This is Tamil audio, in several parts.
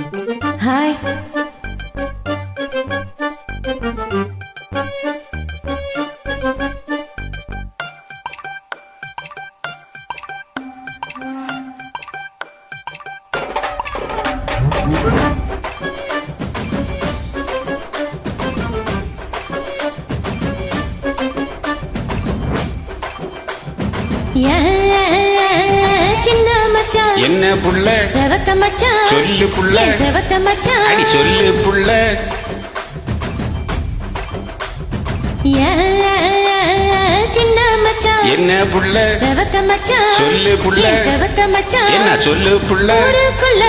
ஹாய் ஏன் சின்ன மச்சான் என்ன புள்ள? செவத்த மச்சான். சொல்லு புள்ள. செவத்த மச்சான். அடி சொல்லு புள்ள. சின்ன மச்சான். என்ன புள்ள? செவத்த மச்சான். சொல்லு புள்ள. செவத்த மச்சான். என்ன சொல்லு புள்ள? ஊருக்குள்ள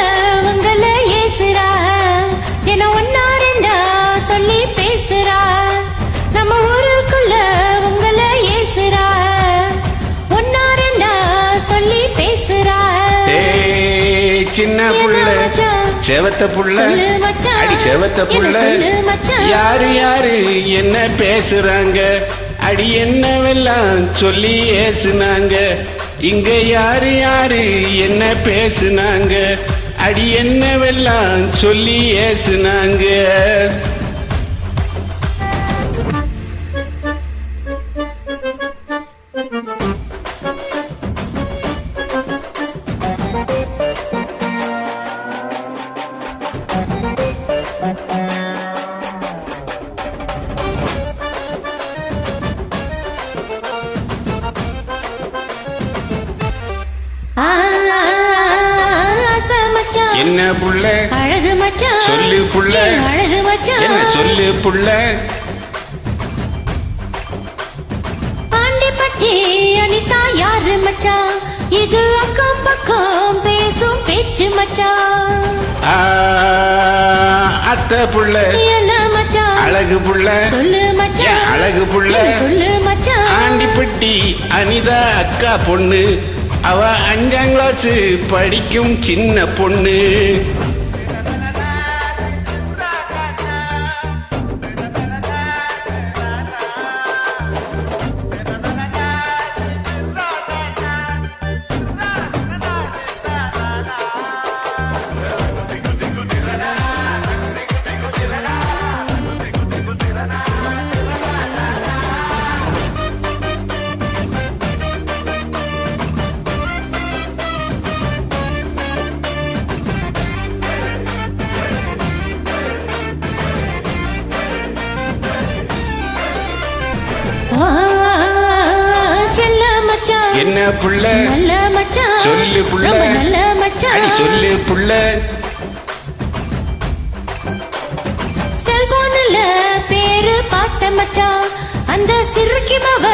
உங்கள ஏசுறா. என ஒன்னா ரெண்டா சொல்லி பேசுறா. நம்ம ஊருக்குள்ள உங்கள ஏசுறா. ஒன்னா ரெண்டா சொல்லி பேசுறா. சின்ன புள்ள? செவத்த புள்ள. அடி செவத்த புள்ள? யாரு யாரு என்ன பேசுறாங்க? அடி என்னவெல்லாம் சொல்லி ஏசுனாங்க? இங்க யாரு யாரு என்ன பேசுனாங்க? அடி என்னவெல்லாம் சொல்லி ஏசுனாங்க? புள்ள. அழகு மச்சான் சொல்லு புள்ள. அழகு மச்சான் என்ன சொல்லு புள்ள? பாண்டிப்பட்டி அனிதா யாரு மச்சான் இது அக்கம் பக்கம் பேசும் பேச்சு மச்சான் அத்தை புள்ள. என்ன மச்சான் அழகு புள்ள. சொல்லு மச்சான் அழகு புள்ள? சொல்லு மச்சான் ஆண்டிப்பட்டி அனிதா அக்கா பொண்ணு. அவ அஞ்சாம் கிளாஸ் படிக்கும் சின்ன பொண்ணு. புள்ள. நல்ல மச்சான் சொல்லு புள்ள. நல்ல மச்சான் அடி சொல்லு புள்ள. செல்போன்ல பேரு பார்த்த மச்சான் அந்த சிறுக்கி மவ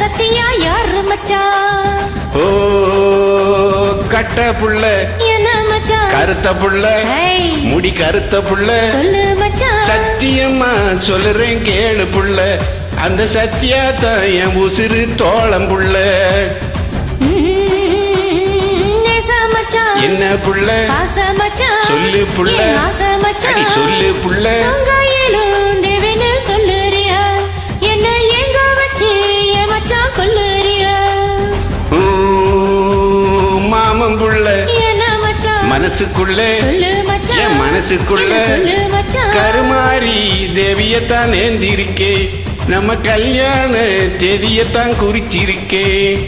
சத்தியா யாரு மச்சான் ஓ கட்ட புள்ள. என்ன மச்சான் கருத்த புள்ள. முடி கருத்த புள்ள. சொல்லு மச்சான் சத்தியமா சொல்லுறேன் கேளு புள்ள. அந்த சத்தியா தான் என் உசுறு தோளம் புள்ள. என்ன புள்ள? சொல்லு புள்ள. அடி சொல்லு புள்ள. மாமன் புள்ள. மனசுக்குள்ள. சொல்லு மச்சான் என் மனசுக்குள்ள. கருமாரி தேவியத்தான் நேர்ந்திருக்கே நம்ம கல்யாண தேதியத்தான் குறிச்சிருக்கே.